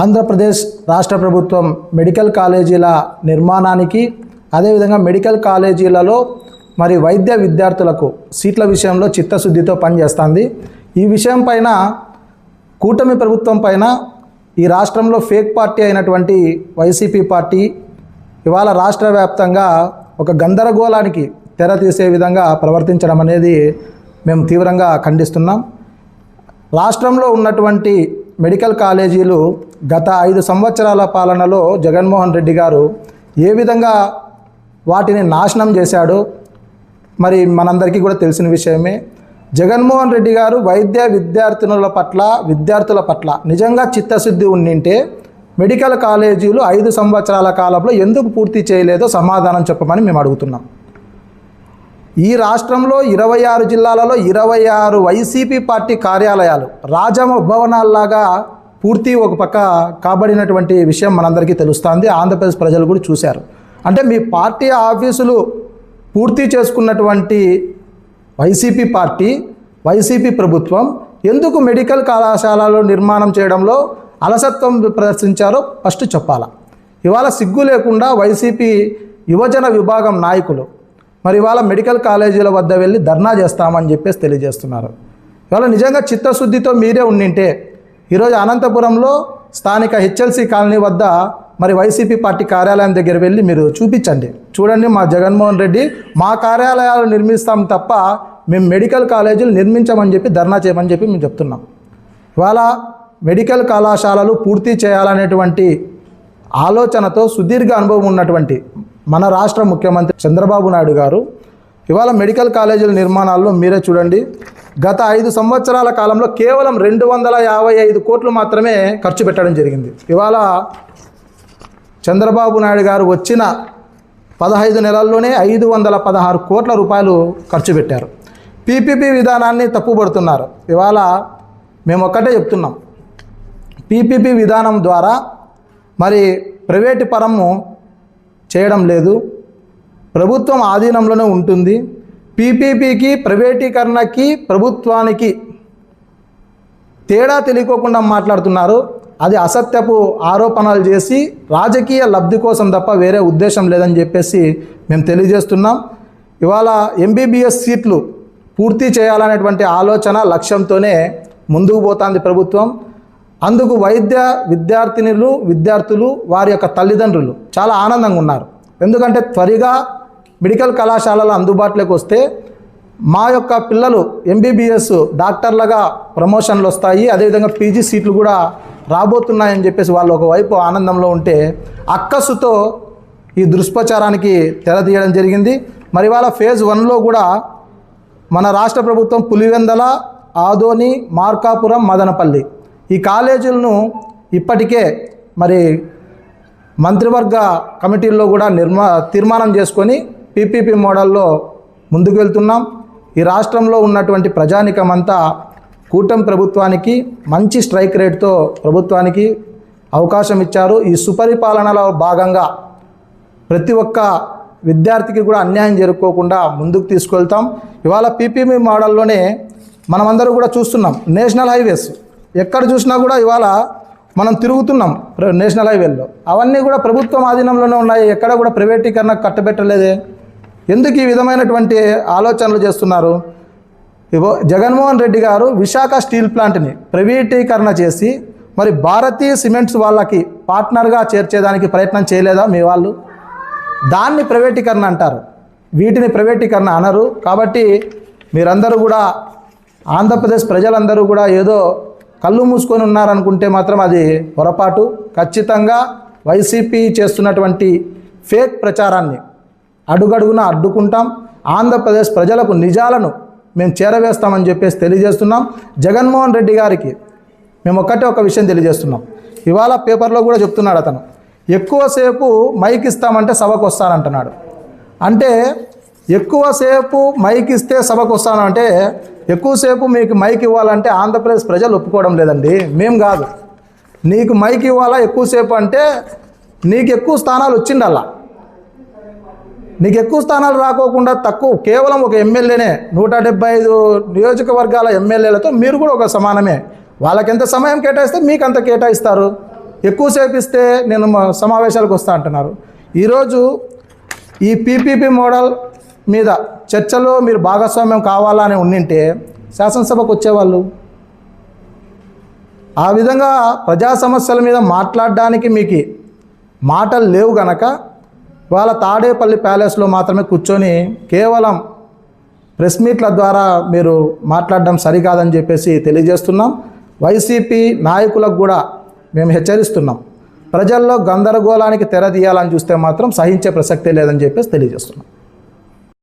ఆంధ్రప్రదేశ్ రాష్ట్ర ప్రభుత్వం మెడికల్ కాలేజీల నిర్మాణానికి అదేవిధంగా మెడికల్ కాలేజీలలో మరి వైద్య విద్యార్థులకు సీట్ల విషయంలో చిత్తశుద్ధితో పనిచేస్తుంది. ఈ విషయం పైన కూటమి ప్రభుత్వం పైన ఈ రాష్ట్రంలో ఫేక్ పార్టీ అయినటువంటి వైసీపీ పార్టీ ఇవాళ రాష్ట్ర వ్యాప్తంగా ఒక గందరగోళానికి తెర తీసే విధంగా ప్రవర్తించడం అనేది మేము తీవ్రంగా ఖండిస్తున్నాం. రాష్ట్రంలో ఉన్నటువంటి మెడికల్ కాలేజీలు గత ఐదు సంవత్సరాల పాలనలో జగన్మోహన్ రెడ్డి గారు ఏ విధంగా వాటిని నాశనం చేశాడో మరి మనందరికీ కూడా తెలిసిన విషయమే. జగన్మోహన్ రెడ్డి గారు వైద్య విద్యార్థినుల పట్ల విద్యార్థుల పట్ల నిజంగా చిత్తశుద్ధి ఉండింటే మెడికల్ కాలేజీలు ఐదు సంవత్సరాల కాలంలో ఎందుకు పూర్తి చేయలేదో సమాధానం చెప్పమని మేము అడుగుతున్నాం. ఈ రాష్ట్రంలో ఇరవై ఆరు జిల్లాలలో ఇరవై ఆరు వైసీపీ పార్టీ కార్యాలయాలు రాజభవనాల్లాగా పూర్తి ఒక పక్క కాబడినటువంటి విషయం మనందరికీ తెలుస్తుంది. ఆంధ్రప్రదేశ్ ప్రజలు కూడా చూశారు. అంటే మీ పార్టీ ఆఫీసులు పూర్తి చేసుకున్నటువంటి వైసీపీ పార్టీ వైసీపీ ప్రభుత్వం ఎందుకు మెడికల్ కళాశాలలు నిర్మాణం చేయడంలో అలసత్వం ప్రదర్శించారో ఫస్ట్ చెప్పాలా. ఇవాళ సిగ్గు లేకుండా వైసీపీ యువజన విభాగం నాయకులు మరి ఇవాళ మెడికల్ కాలేజీల వద్ద వెళ్ళి ధర్నా చేస్తామని చెప్పేసి తెలియజేస్తున్నారు. ఇవాళ నిజంగా చిత్తశుద్ధితో మీరే ఉండింటే ఈరోజు అనంతపురంలో స్థానిక హెచ్ఎల్సి కాలనీ వద్ద మరి వైసీపీ పార్టీ కార్యాలయం దగ్గర వెళ్ళి మీరు చూపించండి. చూడండి మా జగన్మోహన్ రెడ్డి మా కార్యాలయాలు నిర్మిస్తాం తప్ప మేము మెడికల్ కాలేజీలు నిర్మించమని చెప్పి ధర్నా చేయమని చెప్పి మేము చెప్తున్నాం. ఇవాళ మెడికల్ కళాశాలలు పూర్తి చేయాలనేటువంటి ఆలోచనతో సుదీర్ఘ అనుభవం ఉన్నటువంటి మన రాష్ట్ర ముఖ్యమంత్రి చంద్రబాబు నాయుడు గారు. ఇవాళ మెడికల్ కాలేజీల నిర్మాణాల్లో మీరే చూడండి. గత ఐదు సంవత్సరాల కాలంలో కేవలం రెండు వందల యాభై ఐదు కోట్లు మాత్రమే ఖర్చు పెట్టడం జరిగింది. ఇవాళ చంద్రబాబు నాయుడు గారు వచ్చిన పదహైదు నెలల్లోనే ఐదు వందల పదహారు కోట్ల రూపాయలు ఖర్చు పెట్టారు. పీపీపీ విధానాన్ని తప్పుపడుతున్నారు ఇవాళ మేము ఒక్కటే చెప్తున్నాం. పీపీపీ విధానం ద్వారా మరి ప్రైవేటు పరము చేయడం లేదు. ప్రభుత్వం ఆధీనంలోనే ఉంటుంది. పీపీపీకి ప్రైవేటీకరణకి ప్రభుత్వానికి తేడా తెలియకోకుండా మాట్లాడుతున్నారు. అది అసత్యపు ఆరోపణలు చేసి రాజకీయ లబ్ధి కోసం తప్ప వేరే ఉద్దేశం లేదని చెప్పేసి మేము తెలియజేస్తున్నాం. ఇవాళ ఎంబీబీఎస్ సీట్లు పూర్తి చేయాలనేటువంటి ఆలోచన లక్ష్యంతోనే ముందుకు పోతుంది ప్రభుత్వం. అందుకు వైద్య విద్యార్థినులు విద్యార్థులు వారి యొక్క తల్లిదండ్రులు చాలా ఆనందంగా ఉన్నారు. ఎందుకంటే త్వరగా మెడికల్ కళాశాలలు అందుబాటులోకి వస్తే మా యొక్క పిల్లలు ఎంబీబీఎస్ డాక్టర్లుగా ప్రమోషన్లు వస్తాయి. అదేవిధంగా పీజీ సీట్లు కూడా రాబోతున్నాయని చెప్పేసి వాళ్ళు ఒకవైపు ఆనందంలో ఉంటే అక్కసుతో ఈ దుష్ప్రచారానికి తెర తీయడం జరిగింది. మరి వాళ్ళ ఫేజ్ వన్లో కూడా మన రాష్ట్ర ప్రభుత్వం పులివెందల ఆదోని మార్కాపురం మదనపల్లి ఈ కాలేజీలను ఇప్పటికే మరి మంత్రివర్గ కమిటీల్లో కూడా నిర్మా తీర్మానం చేసుకొని పీపీపీ మోడల్లో ముందుకు వెళ్తున్నాం. ఈ రాష్ట్రంలో ఉన్నటువంటి ప్రజానికమంతా కూటమి ప్రభుత్వానికి మంచి స్ట్రైక్ రేట్తో ప్రభుత్వానికి అవకాశం ఇచ్చారు. ఈ సుపరిపాలనలో భాగంగా ప్రతి ఒక్క విద్యార్థికి కూడా అన్యాయం జరుపుకోకుండా ముందుకు తీసుకెళ్తాం. ఇవాళ పీపీపీ మోడల్లోనే మనమందరూ కూడా చూస్తున్నాం. నేషనల్ హైవేస్ ఎక్కడ చూసినా కూడా ఇవాళ మనం తిరుగుతున్నాం ప్ర- నేషనల్ హైవేల్లో. అవన్నీ కూడా ప్రభుత్వం ఆధీనంలోనే ఉన్నాయి. ఎక్కడ కూడా ప్రైవేటీకరణ కట్టబెట్టలేదే. ఎందుకు ఈ విధమైనటువంటి ఆలోచనలు చేస్తున్నారు? ఇవో జగన్మోహన్ రెడ్డి గారు విశాఖ స్టీల్ ప్లాంట్ని ప్రైవేటీకరణ చేసి మరి భారతీయ సిమెంట్స్ వాళ్ళకి పార్ట్నర్గా చేర్చేదానికి ప్రయత్నం చేయలేదా మీ వాళ్ళు? దాన్ని ప్రైవేటీకరణ అంటారు. వీటిని ప్రైవేటీకరణ అనరు. కాబట్టి మీరందరూ కూడా ఆంధ్రప్రదేశ్ ప్రజలందరూ కూడా ఏదో కళ్ళు మూసుకొని ఉన్నారనుకుంటే మాత్రం అది పొరపాటు. ఖచ్చితంగా వైసీపీ చేస్తున్నటువంటి ఫేక్ ప్రచారాన్ని అడుగడుగున అడ్డుకుంటాం. ఆంధ్రప్రదేశ్ ప్రజలకు నిజాలను మేము చేరవేస్తామని చెప్పేసి తెలియజేస్తున్నాం. జగన్మోహన్ రెడ్డి గారికి మేము ఒక్కటే ఒక విషయం తెలియజేస్తున్నాం. ఇవాళ పేపర్లో కూడా చెప్తున్నాడు అతను. ఎక్కువసేపు మైక్ ఇస్తామంటే సభకు వస్తానంటున్నాడు. అంటే ఎక్కువసేపు మైక్ ఇస్తే సభకు వస్తాను అంటే ఎక్కువసేపు మీకు మైక్ ఇవ్వాలంటే ఆంధ్రప్రదేశ్ ప్రజలు ఒప్పుకోవడం లేదండి. మేం కాదు. నీకు మైక్ ఇవ్వాలా ఎక్కువసేపు అంటే నీకు ఎక్కువ స్థానాలు వచ్చిండల్లా. నీకు ఎక్కువ స్థానాలు రాకోకుండా తక్కువ కేవలం ఒక ఎమ్మెల్యేనే నూట డెబ్బై ఐదు నియోజకవర్గాల ఎమ్మెల్యేలతో మీరు కూడా ఒక సమానమే. వాళ్ళకెంత సమయం కేటాయిస్తే మీకు అంత కేటాయిస్తారు. ఎక్కువసేపు ఇస్తే నేను మా సమావేశాలకు వస్తా అంటున్నారు. ఈరోజు ఈ పీపీపీ మోడల్ మీద చర్చలో మీరు భాగస్వామ్యం కావాలని ఉండింటే శాసనసభకు వచ్చేవాళ్ళు? ఆ విధంగా ప్రజా సమస్యల మీద మాట్లాడడానికి మీకు మాటలు లేవు గనక వాళ్ళ తాడేపల్లి ప్యాలెస్లో మాత్రమే కూర్చొని కేవలం ప్రెస్ మీట్ల ద్వారా మీరు మాట్లాడడం సరికాదని చెప్పేసి తెలియజేస్తున్నాం. వైసీపీ నాయకులకు కూడా మేము హెచ్చరిస్తున్నాం. ప్రజల్లో గందరగోళానికి తెర తీయాలని చూస్తే మాత్రం సహించే ప్రసక్తే లేదని చెప్పేసి తెలియజేస్తున్నాం.